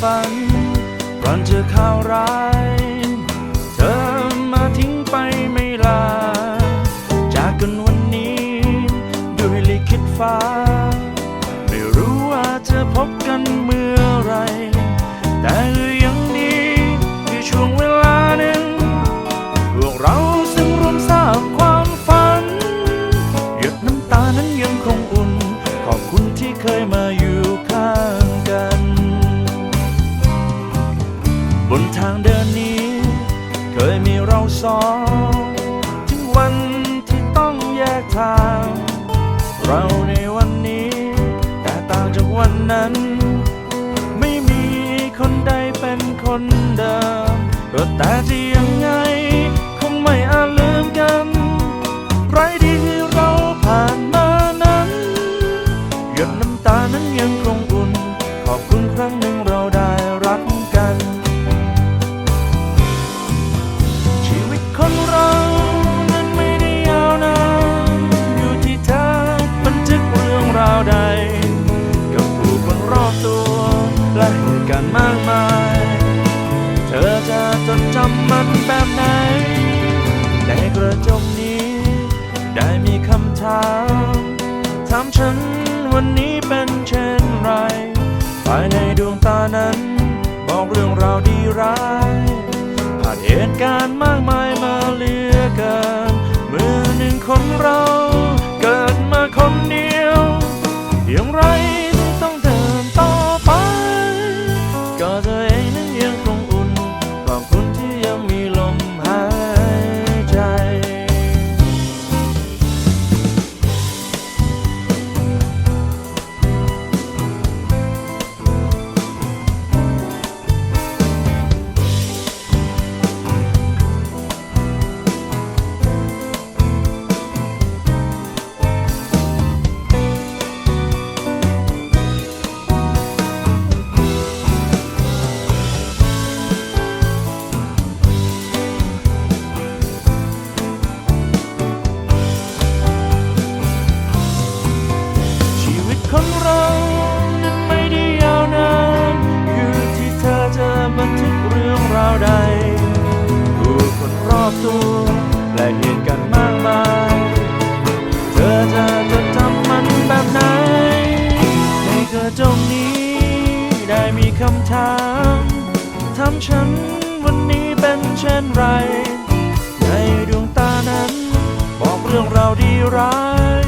ฝันก่อนเจอข่าวร้าย เธอมาทิ้งไปไม่ลา จากกันวันนี้ด้วยลิขิตฟ้า ไม่รู้ว่าจะพบกันเมื่อไร แต่ บนทางเดินนี้ เคยมีเราสอง ถึงวันที่ต้องแยกทาง เราในวันนี้ แต่ต่างจากวันนั้น ไม่มีคนใดเป็นคนเดิมก็แต่ที่ มันแบบไหน ในกระจกนี้ ได้มีคำถามถามฉันวันนี้เป็นเช่นไร ภายในดวงตานั้น บอกเรื่องราวดีร้ายผ่านเหตุการณ์มากมายมาเลือเกินมือหนึ่งคนเรา ของเรานั้นไม่ได้ยาวนานอยู่ที่เธอจะบันทึกเรื่องราวใดผู้คนรอบตัวและเหตุการณ์มากมาย เธอจะจดจำมันแบบไหนในกระจกนี้ ได้มีคำถามถามฉันวันนี้เป็นเช่นไร ในดวงตานั้นบอกเรื่องราวดีร้าย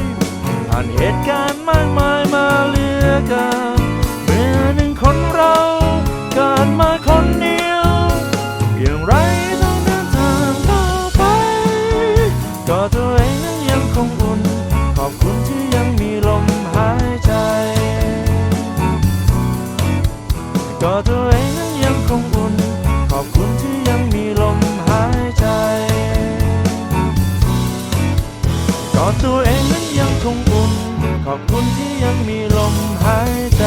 ผ่านเหตุการณ์มากมาย อเกินเมื่อหนึ่งคนเราเกิดมาคนเดียว อย่างไรต้องเดินทางต่อไป ก็ตัวเองนั้นยังคงอุ่น ขอบคุณที่ยังมีลมหายใจ ก็ตัวเองนั้นยังคงอุ่นขอบคุณที่ยังมีลมหายใจก็ตัวเองนั้นยังคงอุ่น ขอบคุณที่ยังมีลมหายใจ